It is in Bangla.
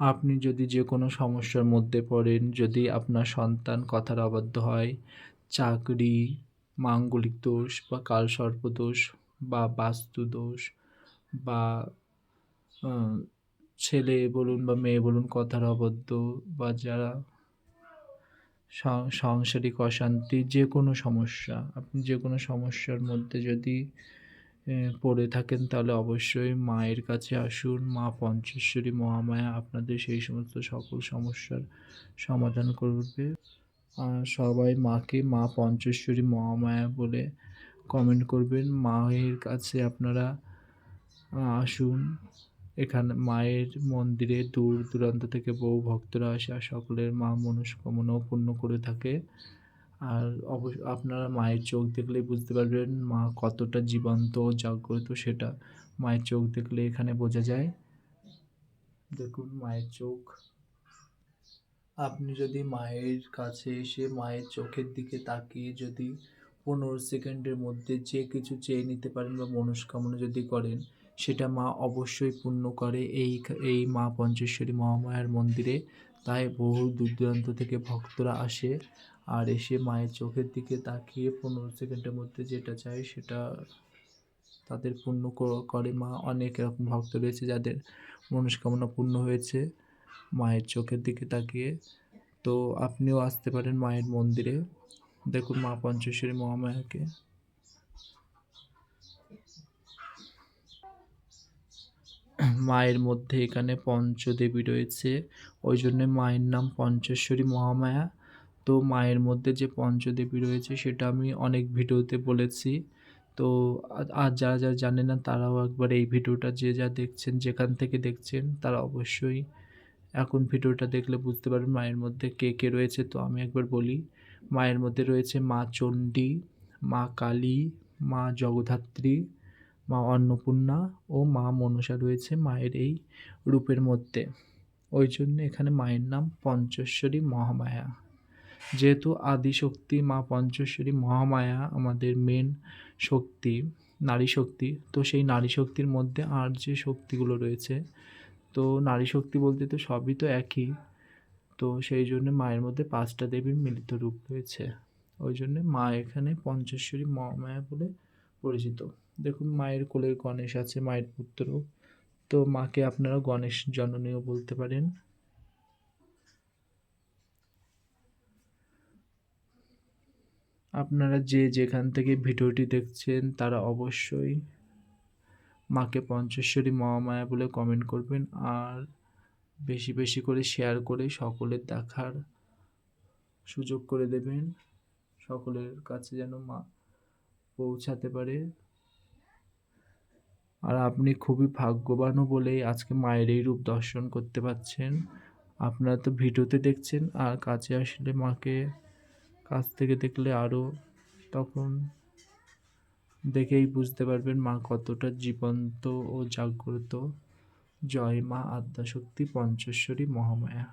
আপনি যদি যে কোনো সমস্যার মধ্যে পড়েন, যদি আপনার সন্তান কথার অবাধ্য হয়, চাকরি, মাঙ্গলিক দোষ বা কালসর্প দোষ বা বাস্তু দোষ বা ছেলে বলুন বা মেয়ে বলুন কথার অবাধ্য বা যারা সাংসারিক অশান্তি যে কোনো সমস্যা, আপনি যে কোনো সমস্যার মধ্যে যদি পড়ে থাকেন, তাহলে অবশ্যই মায়ের কাছে আসুন। মা পঞ্চেশ্বরী মহামায়া আপনাদের সেই সমস্ত সকল সমস্যার সমাধান করবে। আর সবাই মাকে মা পঞ্চেশ্বরী মহামায়া বলে কমেন্ট করবেন। মায়ের কাছে আপনারা আসুন। এখানে মায়ের মন্দিরে দূর দূরান্ত থেকে বহু ভক্তরা আসে, আর সকলের মা মনস্কামনাও পূর্ণ করে থাকে। আর অবশ্য আপনারা মায়ের চোখ দেখলেই বুঝতে পারবেন মা কতটা জীবন্ত জাগ্রত সেটা। মায়ের চোখ দেখলে এখানে বোঝা যায়। দেখুন মায়ের চোখ। আপনি যদি মায়ের কাছে এসে মায়ের চোখের দিকে তাকিয়ে যদি পনেরো সেকেন্ডের মধ্যে যে কিছু চেয়ে নিতে পারেন বা মনস্কামনা যদি করেন, সেটা মা অবশ্যই পূর্ণ করে এই এই মা পঞ্চেশ্বরী মহামায়ার মন্দিরে। তাই বহু দূর দূরান্ত থেকে ভক্তরা আসে আর এসে মায়ের চোখের দিকে তাকিয়ে পনেরো সেকেন্ডের মধ্যে যেটা চায় সেটা তাদের পূর্ণ করে মা। অনেক এরকম ভক্ত রয়েছে যাদের মনস্কামনা পূর্ণ হয়েছে মায়ের চোখের দিকে তাকিয়ে। তো আপনিও আসতে পারেন মায়ের মন্দিরে। দেখুন মা পঞ্চেশ্বরী মহামায়াকে। মায়ের মধ্যে এখানে পঞ্চদেবী রয়েছে। ওই জন্য মায়ের নাম পঞ্চেশ্বরী মহামায়া। তো মায়ের মধ্যে যে পঞ্চদেবী রয়েছে সেটা আমি অনেক ভিডিওতে বলেছি। তো আর যারা যারা জানে না তারাও একবার এই ভিডিওটা যে যা দেখছেন, যেখান থেকে দেখছেন তারা অবশ্যই এখন ভিডিওটা দেখলে বুঝতে পারবেন মায়ের মধ্যে কে কে রয়েছে। তো আমি একবার বলি, মায়ের মধ্যে রয়েছে মা চণ্ডী, মা কালী, মা জগধাত্রী মা অন্নপূর্ণা ও মা মনসা রয়েছে মায়ের এই রূপের মধ্যে। ওই জন্য এখানে মায়ের নাম পঞ্চেশ্বরী মহামায়া। যেহেতু আদিশক্তি মা পঞ্চেশ্বরী মহামায়া আমাদের মেন শক্তি, নারী শক্তি, তো সেই নারী শক্তির মধ্যে আর যে শক্তিগুলো রয়েছে, তো নারী শক্তি বলতে তো সবই তো একই, তো সেই জন্য মায়ের মধ্যে পাঁচটা দেবীর মিলিত রূপ রয়েছে। ওই জন্য মা এখানে পঞ্চেশ্বরী মহামায়া বলে পরিচিত। দেখুন, মায়ের কোলে গণেশ আছে, মায়ের পুত্র। তো মাকে আপনারা গণেশ জননীও বলতে পারেন। আপনারা যে যেখান থেকে ভিডিওটি দেখছেন, তারা অবশ্যই মাকে পঞ্চেশ্বরী মহামায়া বলে কমেন্ট করবেন আর বেশি বেশি করে শেয়ার করে সকলের দেখার সুযোগ করে দেবেন। সকলের কাছে যেন মা পৌঁছাতে পারে। আর আপনি খুবই ভাগ্যবানও বলেই আজকে মায়ের এই রূপ দর্শন করতে পারছেন আপনারা তো ভিডিওতে দেখছেন, আর কাছে আসলে মাকে কাছ থেকে দেখলে আরও তখন দেখেই বুঝতে পারবেন মা কতটা জীবন্ত ও জাগ্রত। জয় মা আদ্যাশক্তি পঞ্চেশ্বরী মহামায়া।